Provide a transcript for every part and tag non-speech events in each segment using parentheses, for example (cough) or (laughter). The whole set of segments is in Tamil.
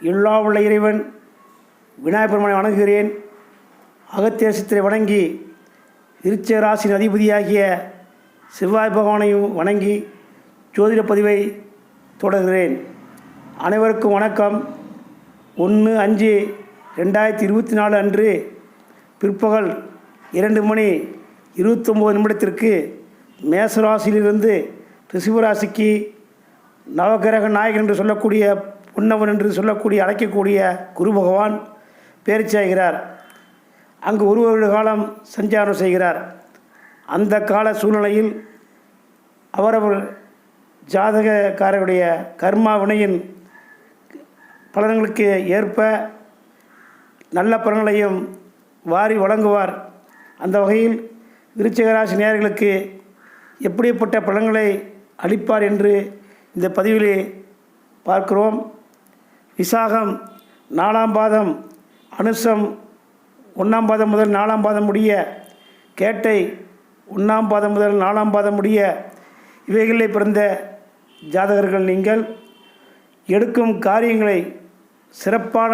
எல்லா உள்ள இறைவன் விநாயகப் பெருமானை வணங்குகிறேன். அகத்தியசத்தை வணங்கி இருச்சராசின் அதிபதியாகிய செவ்வாய் பகவானையும் வணங்கி ஜோதிட பதிவை தொடர்கிறேன். அனைவருக்கும் வணக்கம். ஒன்று அஞ்சு ரெண்டாயிரத்தி இருபத்தி நாலு அன்று பிற்பகல் இரண்டு மணி இருபத்தொம்போது நிமிடத்திற்கு மேசராசியிலிருந்து ரிஷிவராசிக்கு நவகிரக நாயகன் என்று சொல்லக்கூடிய புன்னவன் என்று சொல்லக்கூடிய அழைக்கக்கூடிய குரு பகவான் பேர்ச்சி அங்கு ஒரு வருட காலம் சஞ்சாரம் செய்கிறார். அந்த கால சூழ்நிலையில் அவரவர் ஜாதகக்காரருடைய கர்மா வினையின் பலன்களுக்கு ஏற்ப நல்ல பலன்களையும் வாரி வழங்குவார். அந்த வகையில் விருச்சிகராசி நேயர்களுக்கு எப்படிப்பட்ட பலன்களை அளிப்பார் என்று இந்த பதிவிலே பார்க்கிறோம். விசாகம் நாலாம் பாதம் அனுசம் ஒன்றாம் பாதம் முதல் நாலாம் பாதம் முடிய கேட்டை ஒன்றாம் பாதம் முதல் நாலாம் பாதம் முடிய இவைகளில் பிறந்த ஜாதகர்கள் நீங்கள் எடுக்கும் காரியங்களை சிறப்பான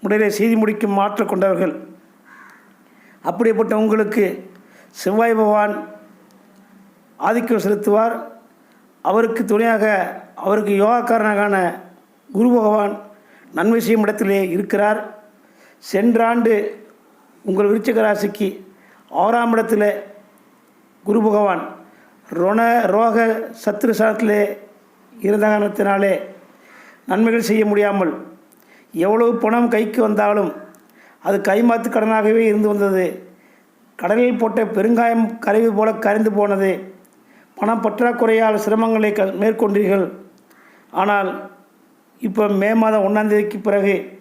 முறையில் செய்து முடிக்கும் மாற்றம் கொண்டவர்கள். அப்படிப்பட்ட உங்களுக்கு செவ்வாய் பகவான் ஆதிக்கம் செலுத்துவார். அவருக்கு துணையாக அவருக்கு யோகாக்காரனான குரு பகவான் நன்மை செய்யும் இடத்திலே இருக்கிறார். சென்ற ஆண்டு உங்கள் விருச்சிக ராசிக்கு ஆறாம் இடத்துல குரு பகவான் ரொண ரோக சத்ரு சாணத்திலே இருந்த காரணத்தினாலே நன்மைகள் செய்ய முடியாமல் எவ்வளவு பணம் கைக்கு வந்தாலும் அது கைமாத்து கடனாகவே இருந்து வந்தது. கடலில் போட்ட பெருங்காயம் கரைவு போல கரைந்து போனது. பணம் பற்றாக்குறையால் சிரமங்களை க மேற்கொண்டீர்கள். ஆனால் இப்போ மே மாதம் ஒன்றாந்தேதிக்கு பிறகு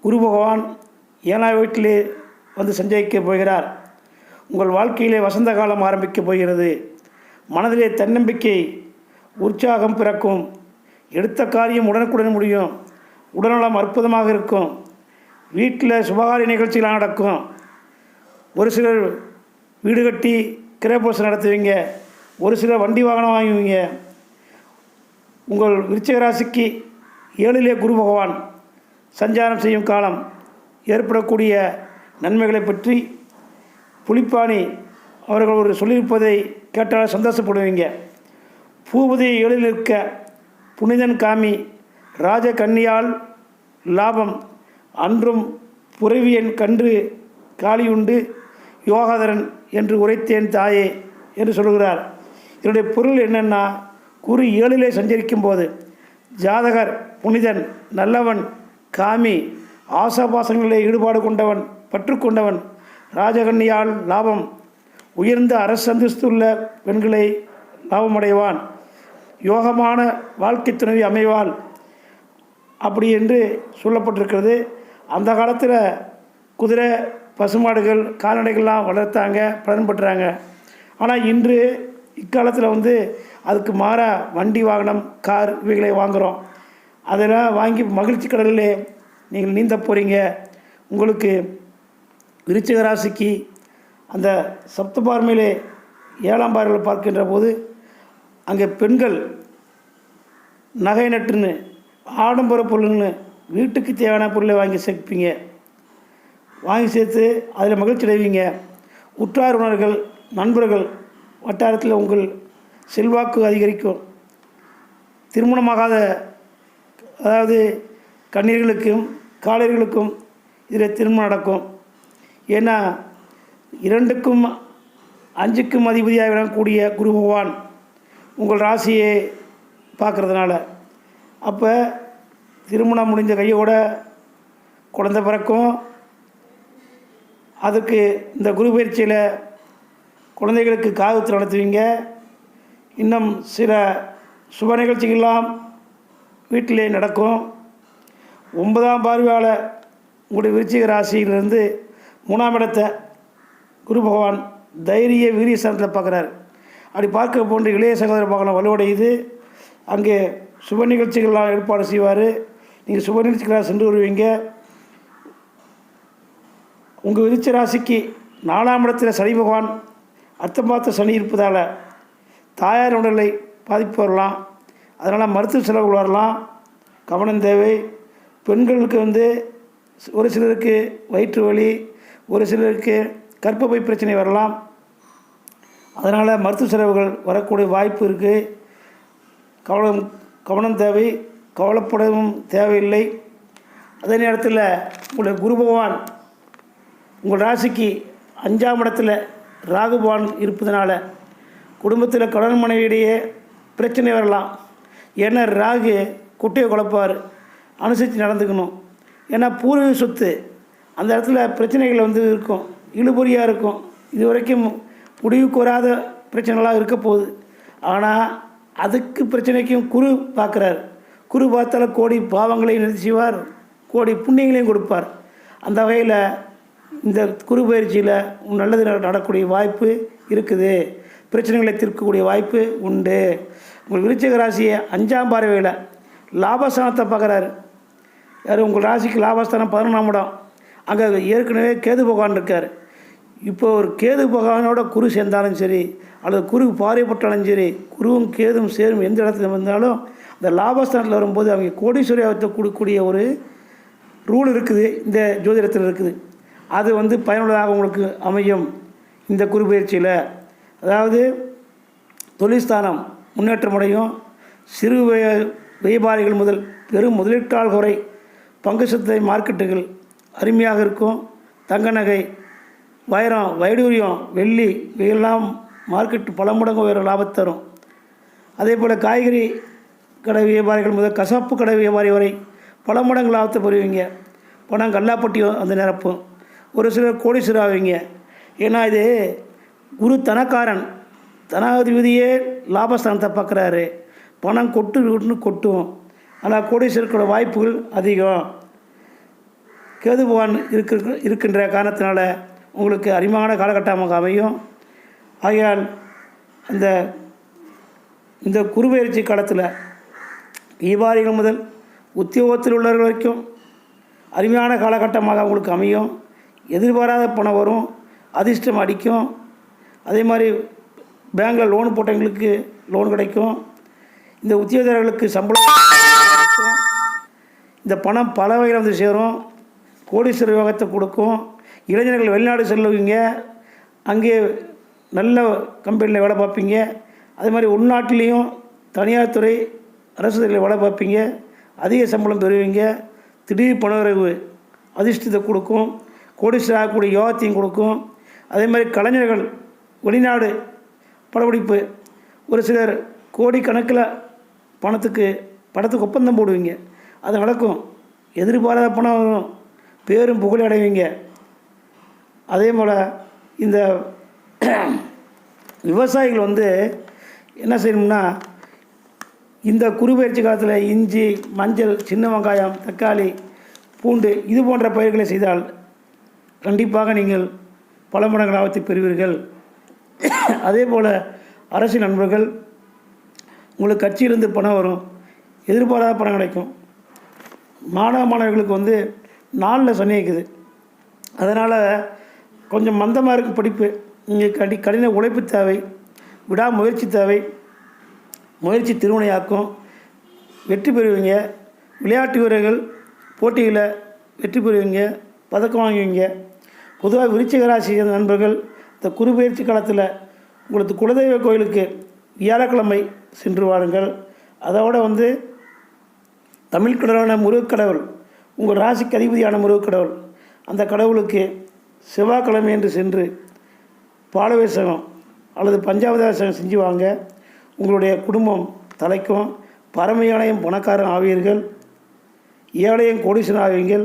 குரு பகவான் ஏழாம் வீட்டிலே வந்து சஞ்சரிக்கப் போகிறார். உங்கள் வாழ்க்கையிலே வசந்த காலம் ஆரம்பிக்கப் போகிறது. மனதிலே தன்னம்பிக்கை உற்சாகம் பிறக்கும். எடுத்த காரியம் உடனுக்குடன் முடியும். உடல்நலம் அற்புதமாக இருக்கும். வீட்டில் சுபகாரிய நிகழ்ச்சிகள் நடக்கும். ஒரு சிலர் வீடு கட்டி கிரேபோஸ் நடத்துவீங்க. ஒரு சிலர் வண்டி வாகனம் வாங்குவீங்க. உங்கள் விருச்சிக ராசிக்கு ஏழிலே குரு பகவான் சஞ்சாரம் செய்யும் காலம் ஏற்படக்கூடிய நன்மைகளை பற்றி புலிப்பாணி அவர்கள் ஒரு சொல்லியிருப்பதை கேட்டால் சந்தோஷப்படுவீங்க. பூபதி ஏழில் இருக்க புனிதன் காமி ராஜ கன்னியால் லாபம் அன்றும் புறவியன் கன்று காளியுண்டு யோகாதரன் என்று உரைத்தேன் தாயே என்று சொல்கிறார். இதனுடைய பொருள் என்னென்னா குரு ஏழிலே சஞ்சரிக்கும் போது ஜாதகர் புனிதன் நல்லவன் காமி ஆசாபாசங்களிலே ஈடுபாடு கொண்டவன் பற்று கொண்டவன் ராஜகன்னியால் லாபம் உயர்ந்த அரசு அந்தஸ்துள்ள பெண்களை லாபமடைவான் யோகமான வாழ்க்கை துணைவி அமைவாள். அப்படி என்று சொல்லப்பட்டிருக்கிறது. அந்த காலத்தில் குதிரை பசுமாடுகள் கால்நடைகள்லாம் வளர்த்தாங்க பலன் பெற்றாங்க. ஆனால் இன்று இக்காலத்தில் வந்து அதுக்கு மாறாக வண்டி வாகனம் கார் இவைகளை வாங்குகிறோம் அதெல்லாம் வாங்கி மகிழ்ச்சி கடலில் நீங்கள் நீந்த போகிறீங்க உங்களுக்கு விருச்சிக ராசிக்கு அந்த சப்தபார்மையிலே ஏழாம் பார்வையில் பார்க்கின்ற போது அங்கே பெண்கள் நகை நட்டுன்னு ஆடம்பர பொருள்னு வீட்டுக்கு தேவையான பொருளை வாங்கி சேர்ப்பீங்க. வாங்கி சேர்த்து அதில் மகிழ்ச்சி அடைவீங்க. உற்றார் உணர்கள் நண்பர்கள் வட்டாரத்தில் உங்கள் செல்வாக்கு அதிகரிக்கும். திருமணமாகாத அதாவது கண்ணீர்களுக்கும் காளையர்களுக்கும் இதில் திருமணம் நடக்கும். ஏன்னா இரண்டுக்கும் அஞ்சுக்கும் அதிபதியாக விடக்கூடிய குரு பகவான் உங்கள் ராசியை பார்க்குறதுனால. அப்போ திருமணம் முடிஞ்ச கையோட குழந்தை பிறக்கும். அதுக்கு இந்த குரு பயிற்சியில் குழந்தைகளுக்கு காகத்தில் நடத்துவீங்க. இன்னும் சில சுப நிகழ்ச்சிகள்லாம் வீட்டிலே நடக்கும். ஒன்பதாம் பார்வையாளர் உங்களுடைய விருச்சிக ராசியிலிருந்து மூணாம் இடத்தை குரு பகவான் தைரிய வீரிய ஸ்தானத்தில் பார்க்குறாரு அப்படி பார்க்க போன்ற இளைய சகோதர பார்க்கலாம் வலுவடையுது அங்கே சுப நிகழ்ச்சிகள்லாம் ஏற்பாடு செய்வார். நீங்கள் சுப நிகழ்ச்சிகளாக சென்று வருவீங்க. உங்கள் விருச்ச ராசிக்கு நாலாம் இடத்தில் சனி பகவான் அர்த்தம் பார்த்த சனி இருப்பதால் தாயார் உடலை பாதிப்பு வரலாம். அதனால் மருத்துவ செலவுகள் வரலாம். கவனம் தேவை. பெண்களுக்கு வந்து ஒரு சிலருக்கு வயிற்று வலி ஒரு சிலருக்கு கற்பப்பை பிரச்சனை வரலாம். அதனால் மருத்துவ செலவுகள் வரக்கூடிய வாய்ப்பு இருக்குது கவனம் கவனம் தேவை. கவலைப்படவும் தேவையில்லை. அதே நேரத்தில் உங்களுடைய குரு பகவான் உங்கள் ராசிக்கு அஞ்சாம் இடத்துல ராகுபான் இருப்பதனால குடும்பத்தில் கடன் மனைவியிடையே பிரச்சனை வரலாம். ஏன்னா ராகு குட்டையை குழப்பார். அனுசரித்து நடந்துக்கணும். ஏன்னா பூர்வீக சொத்து. அந்த இடத்துல பிரச்சனைகள் வந்து இருக்கும். இழுபறியாக இருக்கும். இது வரைக்கும் முடிவுக்கு வராத பிரச்சனைலாம் இருக்க போகுது. ஆனால் அதுக்கு பிரச்சனைக்கும் குரு பார்க்குறார். குரு பார்த்தால கோடி பாவங்களையும் நிறுத்தி செய்வார். கோடி புண்ணியங்களையும் கொடுப்பார். அந்த வகையில் இந்த குரு பயிற்சியில் நல்லது நடக்கக்கூடிய வாய்ப்பு இருக்குது. பிரச்சனைகளை தீர்க்கக்கூடிய வாய்ப்பு உண்டு. உங்கள் விருச்சிக ராசியை அஞ்சாம் பார்வையில் லாபஸ்தானத்தை பார்க்குறாரு. யார்? உங்கள் ராசிக்கு லாபஸ்தானம் பதினொன்றாம் இடம். அங்கே ஏற்கனவே கேது பகவான் இருக்கார். இப்போ ஒரு கேது பகவானோட குரு சேர்ந்தாலும் சரி அல்லது குரு பாறைப்பட்டாலும் சரி குருவும் கேதும் சேரும் எந்த இடத்துல வந்தாலும் அந்த லாபஸ்தானத்தில் வரும்போது அவங்க கோடீஸ்வரியாவத்தை கொடுக்கக்கூடிய ஒரு ரூல் இருக்குது. இந்த ஜோதிடத்தில் இருக்குது. அது வந்து பயனுள்ளதாக உங்களுக்கு அமையும் இந்த குரு அதாவது தொழில்ஸ்தானம் முன்னேற்றம் அடையும். சிறு வியாபாரிகள் முதல் பெரும் முதலீட்டாளர் வரை பங்கு சந்தை மார்க்கெட்டுகள் அருமையாக இருக்கும். தங்க நகை வைரம் வைடூரியம் வெள்ளி இவையெல்லாம் மார்க்கெட் பல மடங்கு உயர லாபத்தை தரும். அதே போல் காய்கறி கடை வியாபாரிகள் முதல் கசாப்பு கடை வியாபாரி வரை பல மடங்கு லாபத்தை பெறுவீங்க. பணம் கல்லாப்பட்டியும் அந்த நிரப்பும். ஒரு சிலர் கோடீஸ்வரர் ஆவீங்க ஏன்னா இது குரு தனக்காரன். தனாதிபதியே லாபஸ்தானத்தை பார்க்குறாரு. பணம் கொட்டு விட்டுன்னு கொட்டும். ஆனால் கோடீஸ்வரர்களோட வாய்ப்புகள் அதிகம். கேது பகவான் இருக்கின்ற காரணத்தினால உங்களுக்கு அருமையான காலகட்டமாக அமையும். ஆகையால் அந்த இந்த குருபெயர்ச்சி காலத்தில் தீபாவளிகள் முதல் உத்தியோகத்தில் உள்ளவர்கள் வரைக்கும் அருமையான காலகட்டமாக உங்களுக்கு அமையும். எதிர்பாராத பணம் வரும் அதிர்ஷ்டம் அடிக்கும். அதே மாதிரி பேங்கில் லோன் போட்டவங்களுக்கு லோன் கிடைக்கும். இந்த உத்தியோகர்களுக்கு சம்பளம் கிடைக்கும். இந்த பணம் பல வகையில் வந்து சேரும். கோடீஸ்வர யோகத்தை கொடுக்கும். இளைஞர்கள் வெளிநாடு செல்லுவீங்க. அங்கே நல்ல கம்பெனியில் வேலை பார்ப்பீங்க. அதே மாதிரி உள்நாட்டிலையும் தனியார் துறை அரசு துறையில் வேலை பார்ப்பீங்க. அதிக சம்பளம் பெறுவீங்க. திடீர் பணவரவு அதிர்ஷ்டத்தை கொடுக்கும். கோடீஸ்வரர் ஆகக்கூடிய யோகத்தையும் கொடுக்கும். அதே மாதிரி கலைஞர்கள் வெளிநாடு படப்பிடிப்பு ஒரு சிலர் கோடிக்கணக்கில் பணத்துக்கு படத்துக்கு ஒப்பந்தம் போடுவீங்க. அது நடக்கும். எதிர்பாராத பணம் வரும். பேரும் புகழ் அடைவீங்க அதே போல் இந்த (clears throat) விவசாயிகள் வந்து என்ன செய்யணும்னா இந்த குறுபெயர்ச்சி காலத்தில் இஞ்சி மஞ்சள் சின்ன வெங்காயம் தக்காளி பூண்டு இது போன்ற பயிர்களை செய்தால் கண்டிப்பாக நீங்கள் பல மடங்கு லாபத்தை பெறுவீர்கள். அதே போல் அரசு நண்பர்கள் உங்களுக்கு கட்சியிலிருந்து பணம் வரும் எதிர்பாராத பணம் கிடைக்கும். மாணவ மாணவர்களுக்கு வந்து நாளில் சனி இருக்குது. அதனால் கொஞ்சம் மந்தமாக இருக்கும் படிப்பு நீங்கள் கடி கடின உழைப்பு தேவை விடாமுயற்சி தேவை. முயற்சி திருவினையாக்கும் வெற்றி பெறுவீங்க. விளையாட்டு வீரர்கள் போட்டியில் வெற்றி பெறுவீங்க. பதக்கம் வாங்குவீங்க. பொதுவாக விருச்சிக ராசி நண்பர்கள் இந்த குருபெயர்ச்சி காலத்தில் உங்களுக்கு குலதெய்வ கோயிலுக்கு வியாழக்கிழமை சென்று வாருங்கள். அதோடு வந்து தமிழ் கடவுளான முருகக்கடவுள் உங்கள் ராசிக்கு அதிபதியான முருகக்கடவுள் அந்த கடவுளுக்கு செவ்வாய்க்கிழமை என்று சென்று பாலவேசகம் அல்லது பஞ்சாபதாசகம் செஞ்சு வாங்க. உங்களுடைய குடும்பம் தலைக்கும் பரமையானையும் பணக்காரன் ஆவீர்கள். ஏழையும் கோடீஸ்வரன் ஆவீங்கள்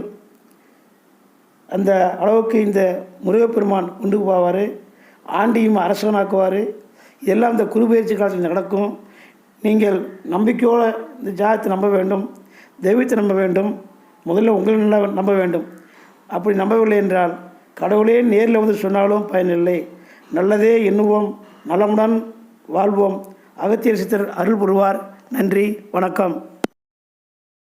அந்த அளவுக்கு இந்த முருகப்பெருமான் கொண்டு போவார் ஆண்டியும் அரசனாக்குவார். இதெல்லாம் இந்த குருபெயர்ச்சி காலத்தில் நடக்கும். நீங்கள் நம்பிக்கையோடு இந்த ஜாதத்தை நம்ப வேண்டும் தெய்வத்தை நம்ப வேண்டும் முதல்ல உங்களை நல்லா நம்ப வேண்டும். அப்படி நம்பவில்லை என்றால் கடவுளே நேரில் வந்து சொன்னாலும் பயனில்லை. நல்லதே எண்ணுவோம் நலமுடன் வாழ்வோம். அகத்தியர் சித்தர் அருள் புரிவார். நன்றி வணக்கம்.